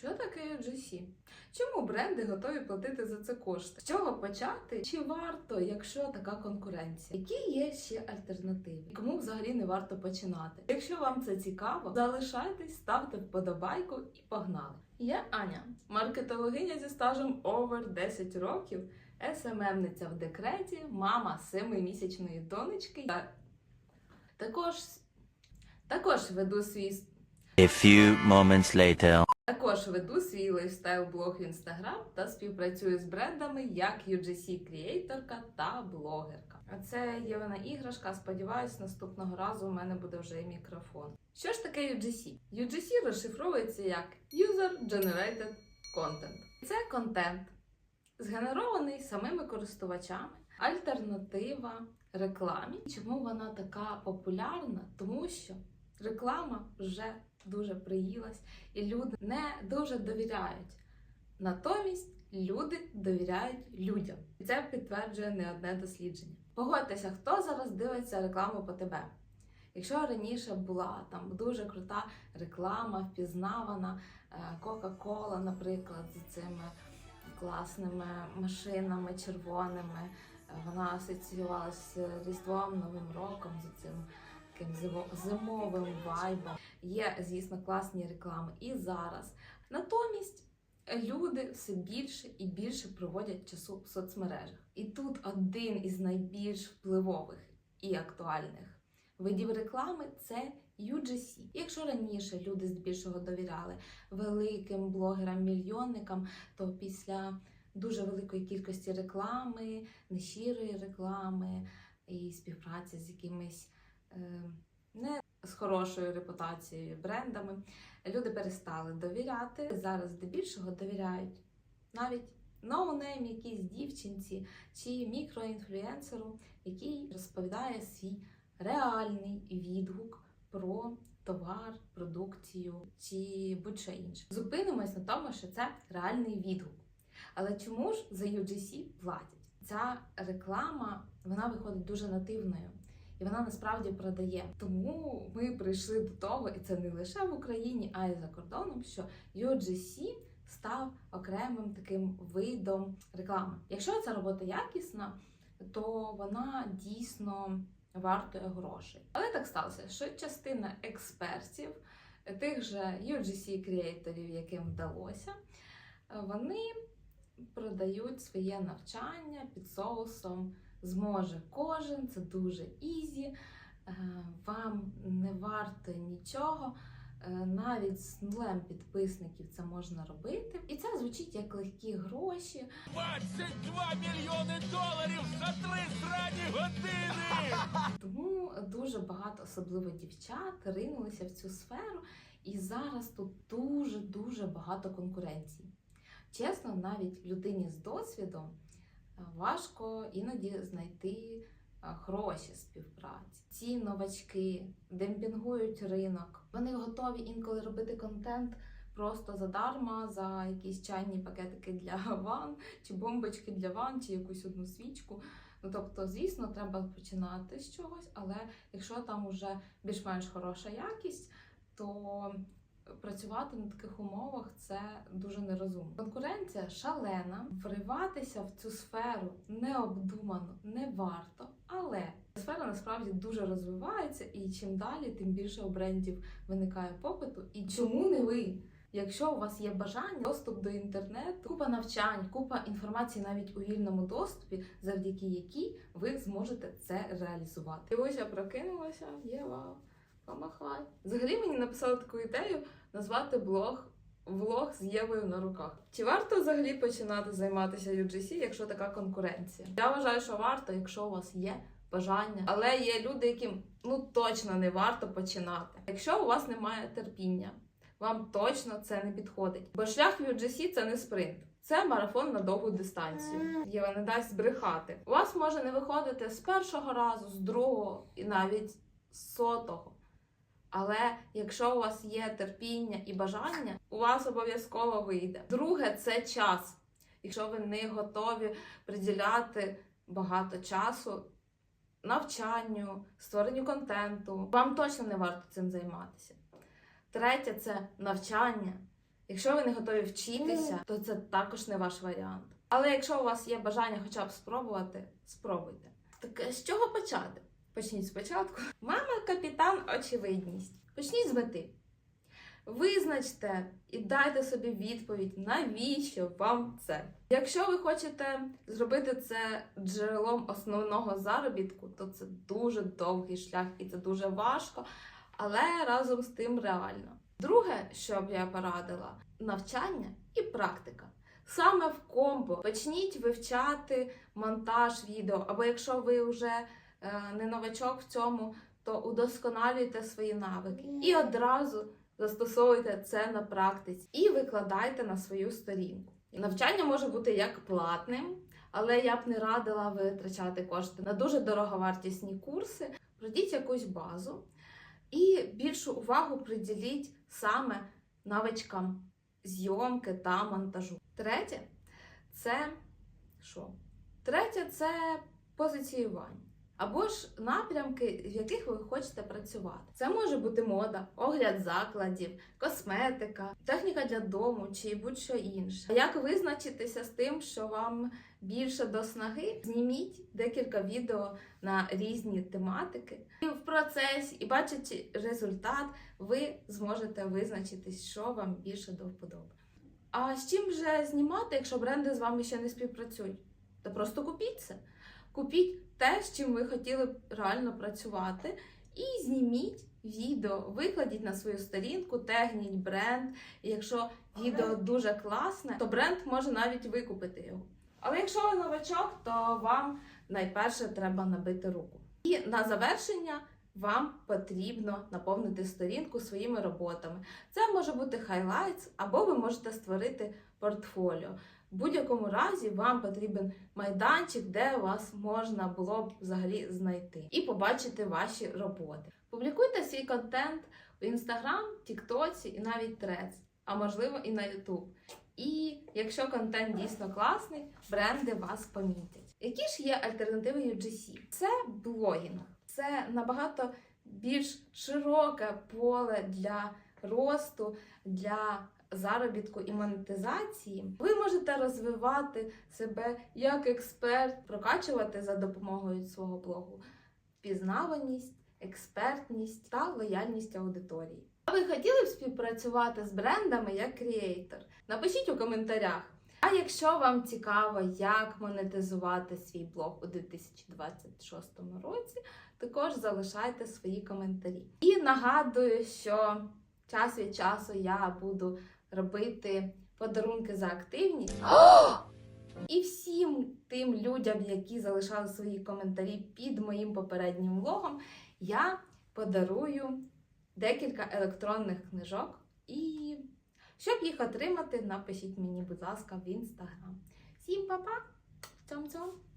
Що таке UGC? Чому бренди готові платити за це кошти? З чого почати? Чи варто, якщо така конкуренція? Які є ще альтернативи? Кому взагалі не варто починати? Якщо вам це цікаво, залишайтесь, ставте вподобайку і погнали. Я Аня, маркетологиня зі стажем over 10 років, СММниця в декреті, мама семимісячної донечки. Та також, також веду свій A few moments later. Також веду свій лайфстайл-блог в Instagram та співпрацюю з брендами як UGC креаторка та блогерка. А це є вона іграшка. Сподіваюсь, наступного разу у мене буде вже і мікрофон. Що ж таке UGC? UGC розшифровується як User Generated Content. Це контент, згенерований самими користувачами, альтернатива рекламі. Чому вона така популярна? Тому що реклама вже дуже приїлась, і люди не дуже довіряють. Натомість люди довіряють людям. І це підтверджує не одне дослідження. Погодьтеся, хто зараз дивиться рекламу по тебе. Якщо раніше була там дуже крута реклама, впізнавана, е, Кока-Кола, наприклад, з цими класними машинами червоними, е, вона асоціювалася з Різдвом, Новим роком, з цим таким зимовим вайбом. Є, звісно, класні реклами і зараз. Натомість люди все більше і більше проводять часу в соцмережах. І тут один із найбільш впливових і актуальних видів реклами це UGC. Якщо раніше люди здебільшого довіряли великим блогерам-мільйонникам, то після дуже великої кількості реклами, нещирої реклами і співпраці з якимись е, не з хорошою репутацією брендами, люди перестали довіряти. Зараз здебільшого довіряють навіть ноунейм якійсь дівчинці чи мікроінфлюенсеру, який розповідає свій реальний відгук про товар, продукцію чи будь-що інше. Зупинимось на тому, що це реальний відгук. Але чому ж за UGC платять? Ця реклама вона виходить дуже нативною. І вона насправді продає. Тому ми прийшли до того, і це не лише в Україні, а й за кордоном, що UGC став окремим таким видом реклами. Якщо ця робота якісна, то вона дійсно вартує грошей. Але так сталося, що частина експертів, тих же UGC креаторів, яким вдалося, вони продають своє навчання під соусом зможе кожен, це дуже ізі, е, вам не варто нічого. е, Навіть з нулем підписників це можна робити, і це звучить як легкі гроші. 22 мільйони доларів за три срані години! Тому дуже багато, особливо дівчат, ринулися в цю сферу, і зараз тут дуже дуже багато конкуренції. Чесно, навіть людині з досвідом важко іноді знайти е, хороші співпраці. Ці новачки демпінгують ринок. Вони готові інколи робити контент просто задарма за якісь чайні пакетики для ван, чи бомбочки для ван, чи якусь одну свічку. Ну тобто, звісно, треба починати з чогось, але якщо там уже більш-менш хороша якість, то працювати на таких умовах це дуже нерозумно. Конкуренція шалена, вриватися в цю сферу необдумано не варто, але сфера насправді дуже розвивається, і чим далі, тим більше у брендів виникає попиту. І чому не ви? Якщо у вас є бажання, доступ до інтернету, купа навчань, купа інформації навіть у вільному доступі, завдяки якій ви зможете це реалізувати. І ось я прокинулася, Єва, помахай. Взагалі мені написали таку ідею назвати блог влог з Євою на руках. Чи варто взагалі починати займатися UGC, якщо така конкуренція? Я вважаю, що варто, якщо у вас є бажання, але є люди, яким ну точно не варто починати. Якщо у вас немає терпіння, вам точно це не підходить. Бо шлях в UGC – це не спринт. Це марафон на довгу дистанцію. Єва не дасть збрехати. У вас може не виходити з першого разу, з другого і навіть з сотого. Але якщо у вас є терпіння і бажання, у вас обов'язково вийде. Друге це час. Якщо ви не готові приділяти багато часу навчанню, створенню контенту, вам точно не варто цим займатися. Третє це навчання. Якщо ви не готові вчитися, то це також не ваш варіант. Але якщо у вас є бажання хоча б спробувати, спробуйте. Так е, з чого почати? Почніть спочатку. Мама капітан очевидність. Почніть з мети. Визначте і дайте собі відповідь, навіщо вам це. Якщо ви хочете зробити це джерелом основного заробітку, то це дуже довгий шлях і це дуже важко, але разом з тим реально. Друге, що б я порадила, навчання і практика. Саме в комбо почніть вивчати монтаж відео, або якщо ви вже не новачок в цьому, то удосконалюйте свої навики і одразу застосовуйте це на практиці і викладайте на свою сторінку. Навчання може бути як платним, але я б не радила витрачати кошти на дуже дороговартісні курси. Пройдіть якусь базу і більшу увагу приділіть саме навичкам зйомки та монтажу. Третє це що? Третє це позиціювання. Або ж напрямки, в яких ви хочете працювати. Це може бути мода, огляд закладів, косметика, техніка для дому чи будь-що інше. Як визначитися з тим, що вам більше до снаги? Зніміть декілька відео на різні тематики. І в процесі, і бачачи результат, ви зможете визначитись, що вам більше до вподоби. А з чим же знімати, якщо бренди з вами ще не співпрацюють? Та просто купіть це. Купіть те, з чим ви хотіли б реально працювати, і зніміть відео, викладіть на свою сторінку, тегніть бренд. І якщо відео дуже класне, то бренд може навіть викупити його. Але якщо ви новачок, то вам найперше треба набити руку. І на завершення вам потрібно наповнити сторінку своїми роботами. Це може бути хайлайтс, або ви можете створити портфоліо. В будь-якому разі вам потрібен майданчик, де вас можна було б взагалі знайти і побачити ваші роботи. Публікуйте свій контент у Instagram, TikTok і навіть Threads, а можливо і на YouTube. І якщо контент дійсно класний, бренди вас помітять. Які ж є альтернативи UGC? Це блогінг. Це набагато більш широке поле для росту, для заробітку і монетизації. Ви можете розвивати себе як експерт, прокачувати за допомогою свого блогу впізнаваність, експертність та лояльність аудиторії. А ви хотіли б співпрацювати з брендами як кріейтор? Напишіть у коментарях. А якщо вам цікаво, як монетизувати свій блог у 2026 році, також залишайте свої коментарі. І нагадую, що час від часу я буду робити подарунки за активність. І всім тим людям, які залишали свої коментарі під моїм попереднім влогом, я подарую декілька електронних книжок. І щоб їх отримати, напишіть мені, будь ласка, в інстаграм. Всім па-па! Цьом-цьом!